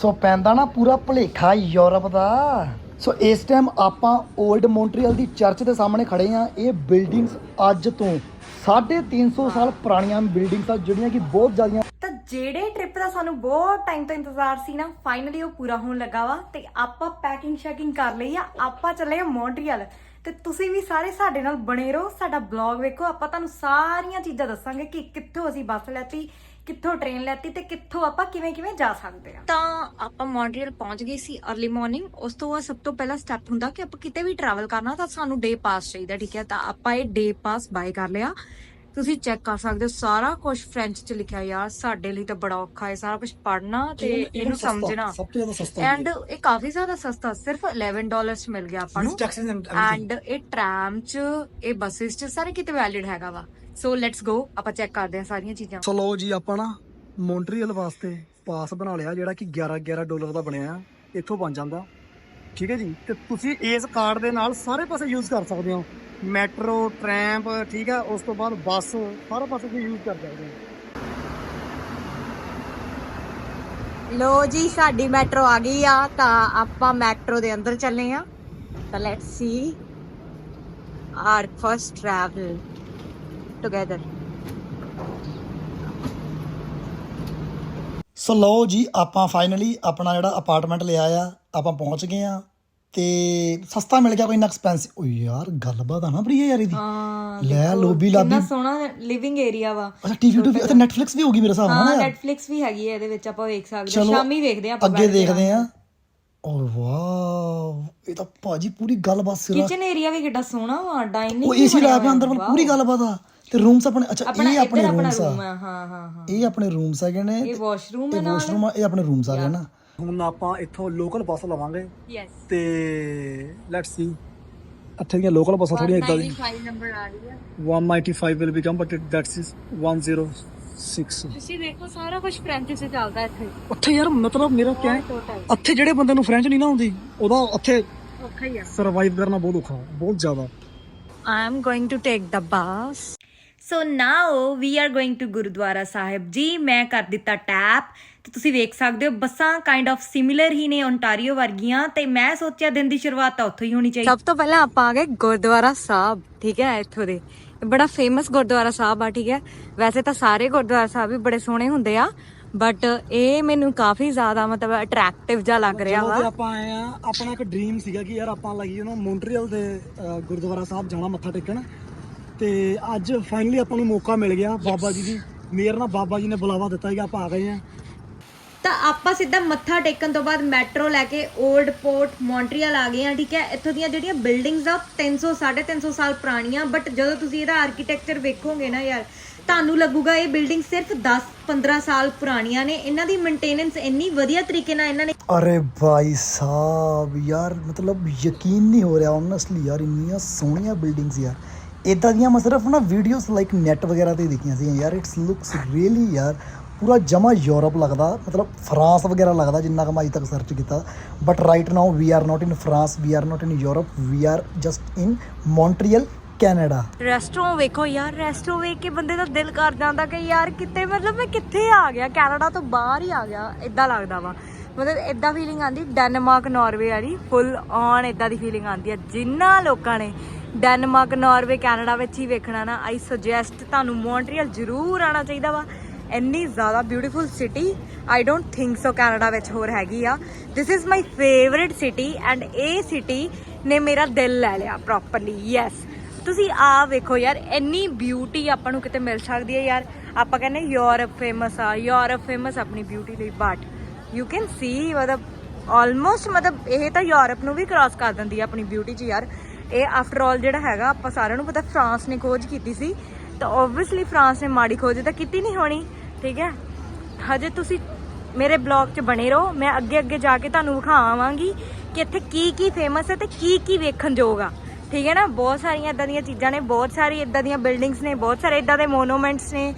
ਸੋ ਪੈਂਦਾ ਨਾ ਪੂਰਾ ਭਲੇਖਾ ਯੂਰਪ ਦਾ। ਸੋ ਇਸ ਟਾਈਮ ਆਪਾਂ 올ਡ ਮੌਂਟਰੀਅਲ ਦੀ ਚਰਚ ਦੇ ਸਾਹਮਣੇ ਖੜੇ ਆ ਇਹ ਬਿਲਡਿੰਗਸ ਅੱਜ ਤੋਂ 350 ਸਾਲ ਪੁਰਾਣੀਆਂ ਬਿਲਡਿੰਗਸ ਆ, ਜਿਹੜੀਆਂ ਕਿ ਬਹੁਤ ਜ਼ਿਆਦੀਆਂ ਤਾਂ ਜਿਹੜੇ ਟ੍ਰਿਪ ਦਾ ਸਾਨੂੰ ਬਹੁਤ ਟਾਈਮ ਤੋਂ ਇੰਤਜ਼ਾਰ ਸੀ ਨਾ ਫਾਈਨਲੀ ਉਹ ਪੂਰਾ ਹੋਣ ਲੱਗਾ ਵਾ ਤੇ ਆਪਾਂ ਪੈਕਿੰਗ ਸ਼ੈਕਿੰਗ ਕਰ ਲਈ ਆ, ਆਪਾਂ ਚੱਲੇ ਆ ਮੌਂਟਰੀਅਲ ਤੇ ਤੁਸੀਂ ਵੀ ਸਾਰੇ ਸਾਡੇ ਨਾਲ ਬਣੇ ਰਹੋ, ਸਾਡਾ ਬਲੌਗ ਵੇਖੋ, ਆਪਾਂ ਤੁਹਾਨੂੰ ਸਾਰੀਆਂ ਚੀਜ਼ਾਂ ਦੱਸਾਂਗੇ ਕਿ ਕਿੱਥੋਂ ਅਸੀਂ ਬੱਸ ਲੈਤੀ ਕਿੱਥੋਂ ਟ੍ਰੇਨ ਲੈਤੀ ਤੇ ਕਿੱਥੋਂ ਆਪਾਂ ਕਿਵੇਂ ਕਿਵੇਂ ਜਾ ਸਕਦੇ ਆ ਤਾਂ ਆਪਾਂ ਮੌਂਟਰੀਅਲ ਪਹੁੰਚ ਗਏ ਸੀ अर्ਲੀ ਮਾਰਨਿੰਗ ਉਸ ਤੋਂ ਬਾਅਦ ਸਭ ਤੋਂ ਪਹਿਲਾ ਸਟੈਪ ਹੁੰਦਾ ਕਿ ਆਪਾਂ ਕਿਤੇ ਵੀ ਟਰੈਵਲ ਕਰਨਾ ਤਾਂ ਸਾਨੂੰ ਡੇ ਪਾਸ ਚਾਹੀਦਾ ਠੀਕ ਹੈ? ਤਾਂ ਆਪਾਂ ਇਹ ਡੇ ਪਾਸ ਬਾਈ ਕਰ ਲਿਆ। ਤੁਸੀਂ ਚੈੱਕ ਕਰ ਸਕਦੇ ਹੋ ਸਾਰਾ ਕੁਝ ਫ੍ਰੈਂਚ ਚ ਲਿਖਿਆ ਯਾਰ ਸਾਡੇ ਲਈ ਤਾਂ ਬੜਾ ਔਖਾ ਹੈ ਸਾਰਾ ਕੁਝ ਪੜ੍ਹਨਾ ਤੇ ਇਹਨੂੰ ਸਮਝਣਾ। ਸਭ ਤੋਂ ਜ਼ਿਆਦਾ ਸਸਤਾ ਐਂਡ ਇਹ ਕਾਫੀ ਜ਼ਿਆਦਾ ਸਸਤਾ ਸਿਰਫ 11 ਡਾਲਰ ਚ ਮਿਲ ਗਿਆ ਆਪਾਂ ਨੂੰ। ਐਂਡ ਇਹ ਟ੍ਰਾਮ ਚ ਇਹ ਬੱਸਿਸ ਚ ਸਾਰੇ ਕਿਤੇ ਵੈਲਿਡ ਹੈਗਾ ਵਾ। ਸੋ ਲੈਟਸ ਗੋ ਆਪਾਂ ਚੈੱਕ ਕਰਦੇ ਹਾਂ ਸਾਰੀਆਂ ਚੀਜ਼ਾਂ। ਸੋ ਲਓ ਜੀ ਆਪਾਂ ਨਾ ਮੌਂਟਰੀਅਲ ਵਾਸਤੇ ਪਾਸ ਬਣਾ ਲਿਆ ਜਿਹੜਾ ਕਿ 11 11 ਡਾਲਰ ਦਾ ਬਣਿਆ ਆ। ਇੱਥੋਂ ਬਣ ਜਾਂਦਾ। ਠੀਕ ਹੈ ਜੀ? ਤੇ ਤੁਸੀਂ ਇਸ ਕਾਰਡ ਦੇ ਨਾਲ ਸਾਰੇ ਪਾਸੇ ਯੂਜ਼ ਕਰ ਸਕਦੇ ਹੋ। ਮੈਟਰੋ ਟ੍ਰੈਂਪ ਠੀਕ ਹੈ? ਉਸ ਤੋਂ ਬਾਅਦ ਬੱਸ ਸਾਰੇ ਪਾਸੇ ਤੁਸੀਂ ਯੂਜ਼ ਕਰ ਸਕਦੇ ਹੋ। ਲੋ ਜੀ ਸਾਡੀ ਮੈਟਰੋ ਆ ਗਈ ਆ ਤਾਂ ਆਪਾਂ ਮੈਟਰੋ ਦੇ ਅੰਦਰ ਚੱਲੇ ਆ ਤਾਂ let's see our first travel together so ਲਓ ਜੀ ਆਪਾਂ ਫਾਈਨਲੀ ਆਪਣਾ ਜਿਹੜਾ ਅਪਾਰਟਮੈਂਟ ਲਿਆ ਆ ਆਪਾਂ ਪਹੁੰਚ ਗਏ ਆ ਤੇ ਸਸਤਾ ਮਿਲ ਗਿਆ ਕੋਈ ਨਾ ਐਕਸਪੈਂਸਿਵ ਓ ਯਾਰ ਗੱਲਬਾਤ ਆ ਨਾ ਬੜੀ ਯਾਰ ਇਹਦੀ। ਲੈ ਲੋਬੀ ਲਾਬੀ ਕਿੰਨਾ ਸੋਹਣਾ ਲਿਵਿੰਗ ਏਰੀਆ ਵਾ। ਅੱਛਾ ਟੀਵੀ ਟੂ ਅਤੇ ਨੈਟਫਲਿਕਸ ਵੀ ਹੋਗੀ ਮੇਰੇ ਹਿਸਾਬ ਨਾਲ ਹਾਂ ਨੈਟਫਲਿਕਸ ਵੀ ਹੈਗੀ ਹੈ ਇਹਦੇ ਵਿੱਚ ਆਪਾਂ ਵੇਖ ਸਕਦੇ ਹਾਂ। ਸ਼ਾਮੀ ਵੇਖਦੇ ਆਪਾਂ ਅੱਗੇ ਦੇਖਦੇ ਆ ਓ ਵਾਓ ਇਹ ਤਾਂ ਭਾਜੀ ਪੂਰੀ ਗੱਲਬਾਤ ਸਿਰਾ ਕਿਚਨ ਏਰੀਆ ਵੀ ਕਿੱਡਾ ਸੋਹਣਾ ਵਾ ਡਾਈਨਿੰਗ ਉਹ ਏਸੀ ਲਾ ਪਿਆ ਅੰਦਰ ਪੂਰੀ ਗੱਲਬਾਤ ਆ। ਤੇ ਰੂਮਸ ਆਪਣੇ ਅੱਛਾ ਇਹ ਆਪਣੇ ਰੂਮਸ ਆ। ਰੂਮ ਆ ਹਾਂ ਹਾਂ ਹਾਂ। ਇਹ ਆਪਣੇ ਰੂਮਸ ਹੈਗੇ ਨੇ ਇਹ ਵਾਸ਼ਰੂਮ ਹੈ ਨਾਲ। ਵਾਸ਼ਰੂਮ ਆ ਇਹ ਆਪਣੇ ਰੂਮਸ ਆ ਗਏ ਨਾ। ਹੁਣ ਆਪਾਂ ਇੱਥੋਂ ਲੋਕਲ ਬੱਸ ਲਵਾਂਗੇ। ਯੈਸ ਤੇ ਲੈਟਸ ਸੀ ਇੱਥੇ ਦੀਆਂ ਲੋਕਲ ਬੱਸਾਂ ਥੋੜੀਆਂ ਇਦਾਂ ਦੀ 95 ਨੰਬਰ ਆ ਰਹੀ ਹੈ 195 will become but that's is 106 ਤੁਸੀਂ ਦੇਖੋ ਸਾਰਾ ਕੁਝ ਫ੍ਰੈਂਚ ਚ ਚੱਲਦਾ ਇੱਥੇ। ਉੱਥੇ ਯਾਰ ਮਤਲਬ ਮੇਰਾ ਕਿਆ ਉੱਥੇ ਜਿਹੜੇ ਬੰਦੇ ਨੂੰ ਫ੍ਰੈਂਚ ਨਹੀਂ ਨਾ ਆਉਂਦੀ ਉਹਦਾ ਉੱਥੇ ਔਖਾ ਹੀ ਆ। ਸਰਵਾਈਵ ਕਰਨਾ ਬਹੁਤ ਔਖਾ ਬਹੁਤ ਜ਼ਿਆਦਾ। I am going to take the bus. So now we are going to Gurdwara Sahib ji ਮੈਂ ਕਰ ਦਿੱਤਾ ਟੈਪ ਤੇ ਤੁਸੀਂ ਵੇਖ ਸਕਦੇ ਹੋ ਬੱਸਾਂ ਕਾਈਂਡ ਆਫ ਸਿਮਿਲਰ ਹੀ ਨੇ ਓਨਟਾਰੀਓ ਵਰਗੀਆਂ ਤੇ ਮੈਂ ਸੋਚਿਆ ਦਿਨ ਦੀ ਸ਼ੁਰੂਆਤ ਤਾਂ ਉੱਥੋਂ ਹੀ ਹੋਣੀ ਚਾਹੀਦੀ ਸਭ ਤੋਂ ਪਹਿਲਾਂ ਆਪਾਂ ਆ ਗਏ ਗੁਰਦੁਆਰਾ ਸਾਹਿਬ ਠੀਕ ਹੈ ਇੱਥੋਂ ਦੇ ਇਹ ਬੜਾ ਫੇਮਸ ਗੁਰਦੁਆਰਾ ਸਾਹਿਬ ਆ ਠੀਕ ਹੈ ਵੈਸੇ ਤਾਂ ਸਾਰੇ ਗੁਰਦੁਆਰਾ ਸਾਹਿਬ ਵੀ ਬੜੇ ਸੋਹਣੇ ਹੁੰਦੇ ਆ ਬਟ ਇਹ ਮੈਨੂੰ ਕਾਫੀ ਜ਼ਿਆਦਾ ਮਤਲਬ ਅਟਰੈਕਟਿਵ ਜਿਹਾ ਲੱਗ ਰਿਹਾ ਜਦੋਂ ਵਾ ਆਪਾਂ ਆਏ ਆ ਆਪਣਾ ਇੱਕ ਡ੍ਰੀਮ ਸੀਗਾ ਕਿ ਯਾਰ ਆਪਾਂ ਲਾਈਏ ਨਾ ਮੌਂਟਰੀਅਲ ਦੇ ਗੁਰਦੁਆਰਾ ਸਾਹਿਬ ਜਾਣਾ ਮੱਥਾ ਟੇਕਣ ਤੇ ਅੱਜ ਫਾਈਨਲੀ ਆਪਾਂ ਨੂੰ ਮੌਕਾ ਮਿਲ ਗਿਆ ਬਾਬਾ ਜੀ ਦੀ। ਮੇਰ ਨਾਲ ਬਾਬਾ ਜੀ ਨੇ ਬੁਲਾਵਾ ਦਿੱਤਾ ਕਿ ਆਪਾਂ ਆ ਗਏ ਆ ਤਾਂ ਆਪਾਂ ਸਿੱਧਾ ਮੱਥਾ ਟੇਕਣ ਤੋਂ ਬਾਅਦ ਮੈਟਰੋ ਲੈ ਕੇ 올ਡ ਪੋਰਟ ਮੌਂਟਰੀਅਲ ਆ ਗਏ ਆ ਠੀਕ ਹੈ? ਇੱਥੋਂ ਦੀਆਂ ਜਿਹੜੀਆਂ ਬਿਲਡਿੰਗਸ ਆ 300 350 ਸਾਲ ਪੁਰਾਣੀਆਂ ਬਟ ਜਦੋਂ ਤੁਸੀਂ ਇਹਦਾ ਆਰਕੀਟੈਕਚਰ ਵੇਖੋਗੇ ਨਾ ਯਾਰ ਤੁਹਾਨੂੰ ਲੱਗੂਗਾ ਇਹ ਬਿਲਡਿੰਗ ਸਿਰਫ 10 15 ਸਾਲ ਪੁਰਾਣੀਆਂ ਨੇ। ਇਹਨਾਂ ਦੀ ਮੇਨਟੇਨੈਂਸ ਇੰਨੀ ਵਧੀਆ ਤਰੀਕੇ ਨਾਲ ਇਹਨਾਂ ਨੇ ਅਰੇ ਭਾਈ ਸਾਹਿਬ ਯਾਰ ਮਤਲਬ ਯਕੀਨ ਨਹੀਂ ਹੋ ਰਿਹਾ ਓਨੈਸਟਲੀ ਯਾਰ ਇੰਨੀਆਂ ਸੋਹਣੀਆਂ ਬਿਲਡਿੰਗਸ ਯਾਰ। ਇਦਾਂ ਦੀਆਂ ਮੈਂ ਸਿਰਫ ਨਾ ਵੀਡੀਓਜ਼ ਲਾਈਕ ਨੈਟ ਵਗੈਰਾ ਤੇ ਦੇਖੀਆਂ ਸੀ ਯਾਰ ਇਟਸ ਲੁਕਸ ਰੀਅਲੀ ਯਾਰ, ਪੂਰਾ ਜਮਾ ਯੂਰਪ ਲੱਗਦਾ, ਮਤਲਬ ਫਰਾਂਸ ਵਗੈਰਾ ਲੱਗਦਾ ਜਿੰਨਾ ਕੁ ਮੈਂ ਅਜੇ ਤੱਕ ਸਰਚ ਕੀਤਾ। But right now we are not in France we are not in Europe we are just in Montreal Canada restaurant ਵੇਖੋ ਯਾਰ ਰੈਸਟੋਰੈਂਟ ਵੇਖ ਕੇ ਬੰਦੇ ਦਾ ਦਿਲ ਕਰ ਜਾਂਦਾ ਕਿ ਯਾਰ ਕਿਤੇ ਮਤਲਬ ਮੈਂ ਕਿੱਥੇ ਆ ਗਿਆ? ਕੈਨੇਡਾ ਤੋਂ ਬਾਹਰ ਹੀ ਆ ਗਿਆ ਇਦਾਂ ਲੱਗਦਾ ਵਾ। ਮਤਲਬ ਇਦਾਂ ਫੀਲਿੰਗ ਆਂਦੀ ਡੈਨਮਾਰਕ ਨਾਰਵੇ ਵਾਲੀ ਫੁੱਲ ਔਨ ਇਦਾਂ ਦੀ ਫੀਲਿੰਗ ਆਂਦੀ ਆ, ਜਿੰਨਾ ਲੋਕਾਂ ਨੇ ਡੈਨਮਾਰਕ, ਨਾਰਵੇ, ਕੈਨੇਡਾ ਵਿੱਚ ਹੀ ਵੇਖਣਾ ਨਾ ਆਈ ਸੁਜੈਸਟ ਤੁਹਾਨੂੰ ਮੌਂਟਰੀਅਲ ਜ਼ਰੂਰ ਆਣਾ ਚਾਹੀਦਾ ਵਾ। ਇੰਨੀ ਜ਼ਿਆਦਾ beautiful city I don't think so Canada ਵਿੱਚ ਹੋਰ ਹੈਗੀ ਆ। This is my favourite city and ਇਹ ਸਿਟੀ ਨੇ ਮੇਰਾ ਦਿਲ ਲੈ ਲਿਆ ਪ੍ਰੋਪਰਲੀ ਯੈਸ ਤੁਸੀਂ ਆ ਵੇਖੋ ਯਾਰ, ਇੰਨੀ ਬਿਊਟੀ ਆਪਾਂ ਨੂੰ ਕਿਤੇ ਮਿਲ ਸਕਦੀ ਹੈ ਯਾਰ। ਆਪਾਂ ਕਹਿੰਦੇ ਯੂਰਪ ਫੇਮਸ ਆ ਯੂਰਪ ਫੇਮਸ ਆਪਣੀ ਬਿਊਟੀ ਲਈ ਬਟ ਯੂ ਕੈਨ ਸੀ ਮਤਲਬ ਆਲਮੋਸਟ ਮਤਲਬ ਇਹ ਤਾਂ ਯੂਰਪ ਨੂੰ ਵੀ ਕ੍ਰਾਸ ਕਰ ਦਿੰਦੀ ਆ ਆਪਣੀ ਬਿਊਟੀ 'ਚ ਯਾਰ। ਇਹ ਆਫਟਰ ਆਲ ਜਿਹੜਾ ਹੈਗਾ, ਆਪਾਂ ਸਾਰਿਆਂ ਨੂੰ ਪਤਾ ਫਰਾਂਸ ਨੇ ਖੋਜ ਕੀਤੀ ਸੀ। ਤਾਂ ਆਬਵੀਅਸਲੀ ਫਰਾਂਸ ਨੇ ਮਾੜੀ ਖੋਜ ਤਾਂ ਕੀਤੀ ਨਹੀਂ ਹੋਣੀ, ਠੀਕ ਹੈ? ਹਜੇ ਤੁਸੀਂ ਮੇਰੇ ਬਲੌਗ 'ਚ ਬਣੇ ਰਹੋ, ਮੈਂ ਅੱਗੇ ਅੱਗੇ ਜਾ ਕੇ ਤੁਹਾਨੂੰ ਵਿਖਾਵਾਂਗੀ ਕਿ ਇੱਥੇ ਕੀ ਕੀ ਫੇਮਸ ਹੈ ਤੇ ਕੀ ਕੀ ਵੇਖਣ ਯੋਗ ਆ। ਠੀਕ ਹੈ ਨਾ? ਬਹੁਤ ਸਾਰੀਆਂ ਇਦਾਂ ਦੀਆਂ ਚੀਜ਼ਾਂ ਨੇ, ਬਹੁਤ ਸਾਰੀ ਇਦਾਂ ਦੀਆਂ ਬਿਲਡਿੰਗਸ ਨੇ, ਬਹੁਤ ਸਾਰੇ ਇਦਾਂ ਦੇ ਮੋਨੂਮੈਂਟਸ ਨੇ।